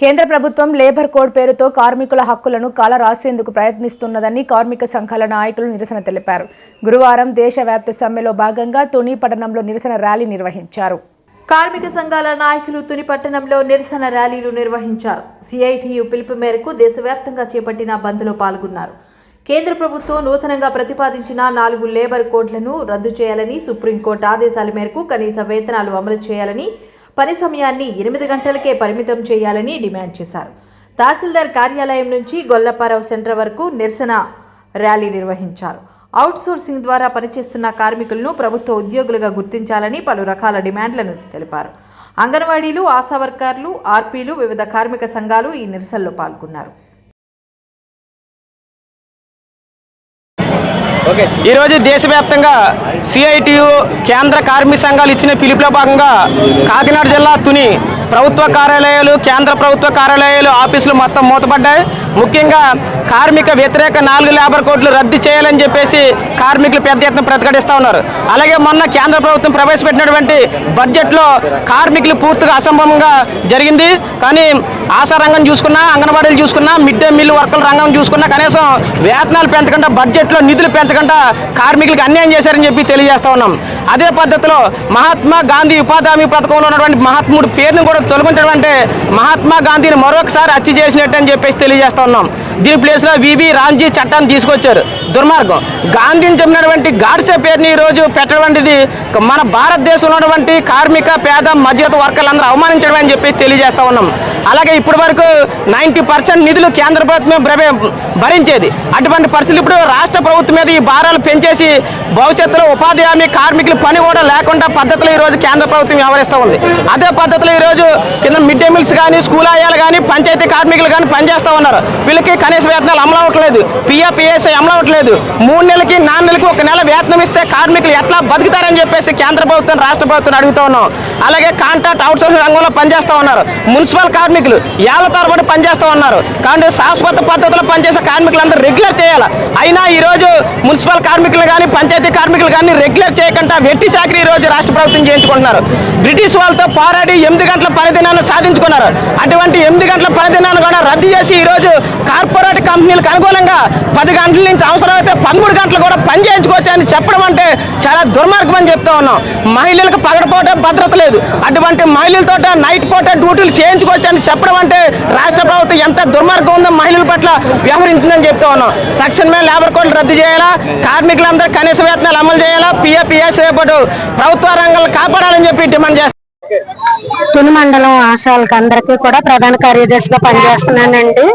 కేంద్ర ప్రభుత్వం labour code పేరుతో కార్మికుల హక్కులను కాలరాసేందుకు ప్రయత్నిస్తున్నదని కార్మిక సంఘాల నాయకులు నిరసన తెలిపారు. గురువారం దేశవ్యాప్త సమ్మెలో భాగంగా తుని పట్టణంలో నిరసన ర్యాలీ నిర్వహించారు. కార్మిక సంఘాల నాయకులు తుని పట్టణంలో నిరసన ర్యాలీలు నిర్వహించారు. సిఐటియు పిలుపు మేరకు దేశవ్యాప్తంగా చేపట్టిన బంద్లో పాల్గొన్నారు. కేంద్ర ప్రభుత్వం నూతనంగా ప్రతిపాదించిన నాలుగు లేబర్ కోడ్లను రద్దు చేయాలని సుప్రీంకోర్టు ఆదేశాల మేరకు కనీస వేతనాలు అమలు చేయాలని పని సమయాన్ని ఎనిమిది గంటలకే పరిమితం చేయాలని డిమాండ్ చేశారు. తహసీల్దార్ కార్యాలయం నుంచి గొల్లపారావు సెంటర్ వరకు నిరసన ర్యాలీ నిర్వహించారు. అవుట్సోర్సింగ్ ద్వారా పనిచేస్తున్న కార్మికులను ప్రభుత్వ ఉద్యోగులుగా గుర్తించాలని పలు రకాల డిమాండ్లను తెలిపారు. అంగన్వాడీలు ఆశా వర్కర్లు ఆర్పీలు వివిధ కార్మిక సంఘాలు ఈ నిరసనలో పాల్గొన్నారు. ఈరోజు దేశవ్యాప్తంగా సిఐటియు కేంద్ర కార్మిక సంఘాలు ఇచ్చిన పిలుపులో భాగంగా కాకినాడ జిల్లా తుని ప్రభుత్వ కార్యాలయాలు కేంద్ర ప్రభుత్వ కార్యాలయాలు ఆఫీసులు మొత్తం మూతపడ్డాయి. ముఖ్యంగా కార్మిక వ్యతిరేక నాలుగు లేబర్ కోడ్లు రద్దు చేయాలని చెప్పేసి కార్మికులు పెద్ద ఎత్తున ప్రతిఘటిస్తూ ఉన్నారు. అలాగే మొన్న కేంద్ర ప్రభుత్వం ప్రవేశపెట్టినటువంటి బడ్జెట్లో కార్మికులు పూర్తిగా అసంభవంగా జరిగింది. కానీ ఆశా రంగం చూసుకున్నా అంగన్వాడీలు చూసుకున్నా మిడ్ డే మీల్ వర్కర్ల రంగం చూసుకున్నా కనీసం వేతనాలు పెంచకుండా బడ్జెట్లో నిధులు పెంచకుండా కార్మికులకు అన్యాయం చేశారని చెప్పి తెలియజేస్తా ఉన్నాం. అదే పద్ధతిలో మహాత్మా గాంధీ ఉపాధి హామీ పథకంలో ఉన్నటువంటి మహాత్ముడు పేరును కూడా తొలగించడం అంటే మహాత్మా గాంధీని మరొకసారి హత్య చేసినట్టు అని చెప్పేసి తెలియజేస్తా ఉన్నాం. దీని ప్లేస్లో విబి రామ్జీ చట్టాన్ని తీసుకొచ్చారు. దుర్మార్గం. గాంధీని చెప్పినటువంటి గాడ్సే పేరుని ఈరోజు పెట్టటువంటిది మన భారతదేశంలో ఉన్నటువంటి కార్మిక పేద మధ్యత వర్గాలందరూ అవమానించడం అని చెప్పి తెలియజేస్తూ ఉన్నాం. అలాగే ఇప్పటి వరకు నైంటీ పర్సెంట్ నిధులు కేంద్ర ప్రభుత్వం భ్రమే భరించేది. అటువంటి పరిస్థితులు ఇప్పుడు రాష్ట్ర ప్రభుత్వం మీద ఈ భారాలు పెంచేసి భవిష్యత్తులో ఉపాధి హామీ కార్మికులు పని కూడా లేకుండా పద్ధతిలో ఈరోజు కేంద్ర ప్రభుత్వం వ్యవహరిస్తూ ఉంది. అదే పద్ధతిలో ఈరోజు కింద మిడ్ డే మీల్స్ కానీ స్కూల్ ఆయాలు కానీ పంచాయతీ కార్మికులు కానీ పనిచేస్తూ ఉన్నారు. వీళ్ళకి కనీస వేతనాలు అమలు అవ్వట్లేదు. పిఎఫ్ పిఎస్ఐ అమలు అవ్వట్లేదు. మూడు నెలలకి నాలుగు నెలలకి ఒక నెల వేతనం ఇస్తే కార్మికులు ఎట్లా బతుకుతారని చెప్పేసి కేంద్ర ప్రభుత్వం రాష్ట్ర ప్రభుత్వం అడుగుతూ ఉన్నాం. అలాగే కాంట్రాక్ట్ అవుట్సోర్సింగ్ రంగంలో పనిచేస్తూ ఉన్నారు. మున్సిపల్ కార్మికులు ఏళ్ళ తరబడి పనిచేస్తూ ఉన్నారు. కానీ శాశ్వత పద్ధతిలో పనిచేసే కార్మికులందరూ రెగ్యులర్ చేయాలి. అయినా ఈ రోజు మున్సిపల్ కార్మికులు కానీ పంచాయతీ కార్మికులు కానీ రెగ్యులర్ చేయకుండా వెట్టి చాకరీ ఈ రోజు రాష్ట్ర ప్రభుత్వం చేయించుకుంటున్నారు. బ్రిటిష్ వాళ్ళతో పోరాడి ఎనిమిది గంటల పనిదినాన్ని సాధించుకున్నారు. అటువంటి ఎనిమిది గంటల పనిదినాన్ని కూడా రద్దు చేసి ఈ రోజు కార్పొరేట్ కంపెనీలకు అనుకూలంగా పది గంటల నుంచి అవసరమైతే పదమూడు గంటలు కూడా పని చేయించుకోవచ్చు అని చెప్పడం అంటే చాలా దుర్మార్గం అని చెప్తా ఉన్నాం. మహిళలకు పగడపోట భద్రత లేదు. అటువంటి మహిళలతో నైట్ పూట డ్యూటీలు చేయించుకోవచ్చు అని చెప్పడం అంటే రాష్ట్ర ప్రభుత్వం ఎంత దుర్మార్గం ఉందో మహిళల పట్ల వ్యవహరించిందని చెప్తా ఉన్నాం. తక్షణమే లేబర్ కోడ్లు రద్దు చేయాలా? కార్మికులందరూ కనీస వేతనాలు అమలు చేయాలా? పిఎఫ్ పాటు ప్రభుత్వ రంగాలను కాపాడాలని చెప్పి డిమాండ్ చేస్తాం తుని మండలం ఆశాలకు అందరికీ కూడా ప్రధాన కార్యదర్శిగా పనిచేస్తున్నానండి.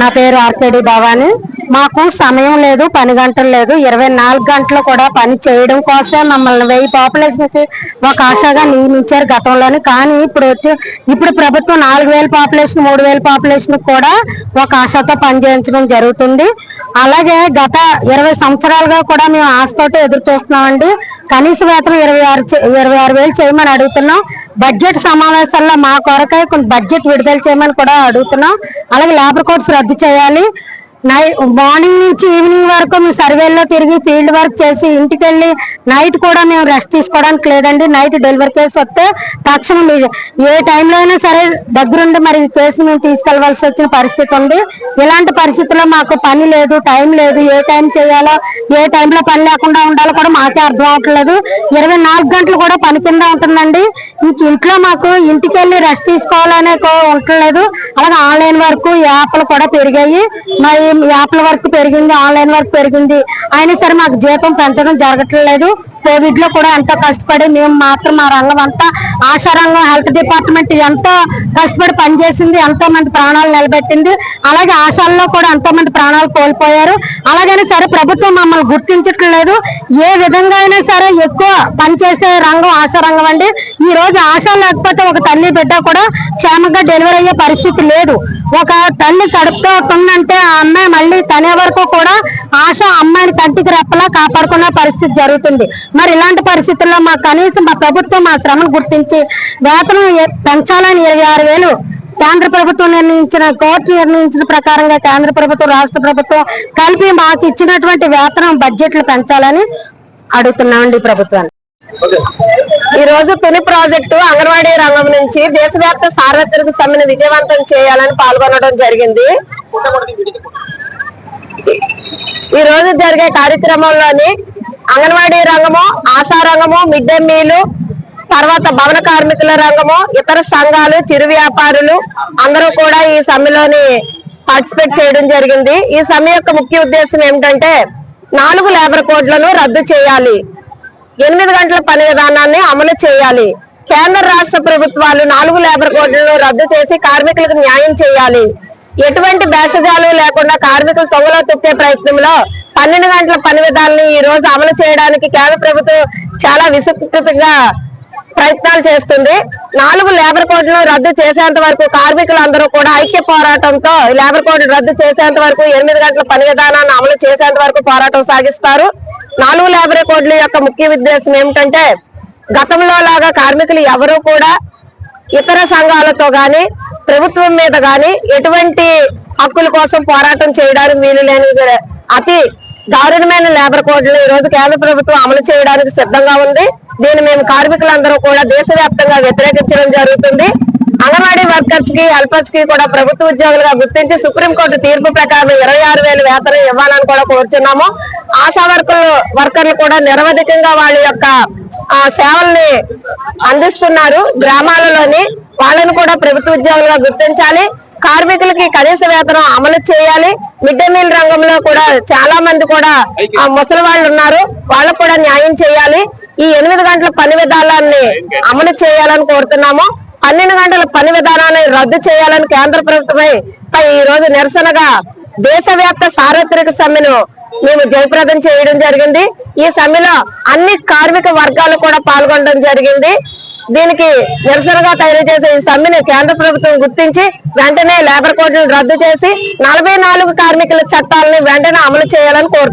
నా పేరు ఆర్కేడి భవాని. మాకు సమయం లేదు పని గంటలు లేదు. ఇరవై నాలుగు గంటలు కూడా పని చేయడం కోసమే మమ్మల్ని వెయ్యి పాపులేషన్కి ఒక ఆశగా నియమించారు గతంలోనే. కానీ ఇప్పుడు ఇప్పుడు ప్రభుత్వం నాలుగు వేల పాపులేషన్ మూడు వేల పాపులేషన్ కూడా ఒక ఆశతో పనిచేయించడం జరుగుతుంది. అలాగే గత ఇరవై సంవత్సరాలుగా కూడా మేము ఆశతోటి ఎదురు చూస్తున్నామండి. కనీస వేతనం ఇరవై ఆరు ఇరవై ఆరు వేలు చేయమని అడుగుతున్నాం. బడ్జెట్ సమావేశాల్లో మా కొరకై కొన్ని బడ్జెట్ విడుదల చేయమని కూడా అడుగుతున్నాం. అలాగే లేబర్ కోడ్స్ రద్దు చేయాలి. మార్నింగ్ నుంచి ఈవినింగ్ వరకు మేము సర్వేల్లో తిరిగి ఫీల్డ్ వర్క్ చేసి ఇంటికి వెళ్ళి నైట్ కూడా మేము రెస్ట్ తీసుకోవడానికి లేదండి. నైట్ డెలివరీ కేసు వస్తే తక్షణం ఏ టైంలో అయినా సరే దగ్గరుండి మరి ఈ కేసు మేము తీసుకెళ్ళవలసి వచ్చిన పరిస్థితి ఉంది. ఇలాంటి పరిస్థితుల్లో మాకు పని లేదు టైం లేదు. ఏ టైం చేయాలో ఏ టైంలో పని లేకుండా ఉండాలో కూడా మాకే అర్థం అవట్లేదు. ఇరవై నాలుగు గంటలు కూడా పని కింద ఉంటుందండి. ఇంక ఇంట్లో మాకు ఇంటికి వెళ్ళి రెస్ట్ తీసుకోవాలనే ఉండలేదు ఉండట్లేదు అలాగే ఆన్లైన్ వర్క్ యాప్లు కూడా పెరిగాయి. మరి యాప్ల వర్క్ పెరిగింది ఆన్లైన్ వర్క్ పెరిగింది. అయినా సరే మాకు జీతం పెంచడం జరగట్లేదు. కోవిడ్లో కూడా ఎంతో కష్టపడి మేము మాత్రం మా రంగం అంతా ఆశా రంగం హెల్త్ డిపార్ట్మెంట్ ఎంతో కష్టపడి పనిచేసింది ఎంతో మంది ప్రాణాలు నిలబెట్టింది. అలాగే ఆశాల్లో కూడా ఎంతో మంది ప్రాణాలు కోల్పోయారు. అలాగైనా సరే ప్రభుత్వం మమ్మల్ని గుర్తించట్లేదు. ఏ విధంగా అయినా సరే ఎక్కువ పనిచేసే రంగం ఆశా రంగం అండి. ఈ రోజు ఆశ లేకపోతే ఒక తల్లి బిడ్డ కూడా క్షేమంగా డెలివరీ అయ్యే పరిస్థితి లేదు. ఒక తల్లి కడుపుతో ఉందంటే ఆ అమ్మాయి మళ్ళీ తనే వరకు కూడా ఆశ అమ్మాయిని కంటికి రెప్పలా కాపాడుకునే పరిస్థితి జరుగుతుంది. మరి ఇలాంటి పరిస్థితుల్లో మా కనీసం మా ప్రభుత్వం మా శ్రమను గుర్తించి వేతనం పెంచాలని ఇరవై ఆరు వేలు కేంద్ర ప్రభుత్వం నిర్ణయించిన కోర్టు నిర్ణయించిన ప్రకారంగా కేంద్ర ప్రభుత్వం రాష్ట్ర ప్రభుత్వం కలిపి మాకు ఇచ్చినటువంటి వేతనం బడ్జెట్లు పెంచాలని అడుగుతున్నామండి ప్రభుత్వాన్ని. ఈ రోజు తుని ప్రాజెక్టు అంగన్వాడీ రంగం నుంచి దేశవ్యాప్త సార్వత్రిక సమ్మెను విజయవంతం చేయాలని పాల్గొనడం జరిగింది. ఈ రోజు జరిగే కార్యక్రమంలోని అంగన్వాడీ రంగము ఆశా రంగము మిడ్ డే మీలు తర్వాత భవన కార్మికుల రంగము ఇతర సంఘాలు చిరు వ్యాపారులు అందరూ కూడా ఈ సమ్మెలోని పార్టిసిపేట్ చేయడం జరిగింది. ఈ సమ్మె యొక్క ముఖ్య ఉద్దేశం ఏమిటంటే నాలుగు లేబర్ కోడ్లను రద్దు చేయాలి. ఎనిమిది గంటల పని విధానాన్ని అమలు చేయాలి. కేంద్ర రాష్ట్ర ప్రభుత్వాలు నాలుగు లేబర్ కోడ్లను రద్దు చేసి కార్మికులకు న్యాయం చేయాలి. ఎటువంటి భేషజాలు లేకుండా కార్మికులు తొంగలో తొక్కే ప్రయత్నంలో పన్నెండు గంటల పని విధానాన్ని ఈ రోజు అమలు చేయడానికి కేంద్ర ప్రభుత్వం చాలా విస్తృతంగా ప్రయత్నాలు చేస్తుంది. నాలుగు లేబర్ కోడ్లను రద్దు చేసేంత వరకు కార్మికులందరూ కూడా ఐక్య పోరాటంతో లేబర్ కోడ్ రద్దు చేసేంత వరకు ఎనిమిది గంటల పని విధానాన్ని అమలు చేసేంత వరకు పోరాటం సాగిస్తారు. నాలుగు లేబర్ కోడ్ల యొక్క ముఖ్య ఉద్దేశం ఏమిటంటే గతంలో లాగా కార్మికులు ఎవరూ కూడా ఇతర సంఘాలతో గాని ప్రభుత్వం మీద గాని ఎటువంటి హక్కుల కోసం పోరాటం చేయడానికి వీలు లేని అతి దారుణమైన లేబర్ కోడ్లు ఈ రోజు కేంద్ర ప్రభుత్వం అమలు చేయడానికి సిద్ధంగా ఉంది. దీన్ని మేము కార్మికులందరూ కూడా దేశవ్యాప్తంగా వ్యతిరేకించడం జరుగుతుంది. అంగన్వాడీ వర్కర్స్కి హెల్పర్స్కి కూడా ప్రభుత్వ ఉద్యోగులుగా గుర్తించి సుప్రీంకోర్టు తీర్పు ప్రకారం ఇరవై ఆరు వేలు వేతనం ఇవ్వాలని కూడా కోరుచున్నాము. ఆశా వర్కర్లు వర్కర్లు కూడా నిరవధికంగా వాళ్ళ యొక్క సేవల్ని అందిస్తున్నారు. గ్రామాలలోని వాళ్ళని కూడా ప్రభుత్వ ఉద్యోగులుగా గుర్తించాలి. కార్మికులకి కనీస వేతనం అమలు చేయాలి. మిడ్ డే మీల్ రంగంలో కూడా చాలా మంది కూడా ఆ, ముసలి వాళ్ళు ఉన్నారు. వాళ్ళకు కూడా న్యాయం చేయాలి. ఈ ఎనిమిది గంటల పని విధానాన్ని అమలు చేయాలని కోరుతున్నాము. పన్నెండు గంటల పని విధానాన్ని రద్దు చేయాలని కేంద్ర ప్రభుత్వమై ఈ రోజు నిరసనగా దేశవ్యాప్త సార్వత్రిక సమ్మెను మేము జయప్రదం చేయడం జరిగింది. ఈ సమ్మెలో అన్ని కార్మిక వర్గాలు కూడా పాల్గొనడం జరిగింది. దీనికి నిరసనగా తయారు చేసే ఈ సమ్మెను కేంద్ర ప్రభుత్వం గుర్తించి వెంటనే లేబర్ కోడ్లను రద్దు చేసి నలభై నాలుగు కార్మికుల చట్టాలను వెంటనే అమలు చేయాలని కోరుతున్నాం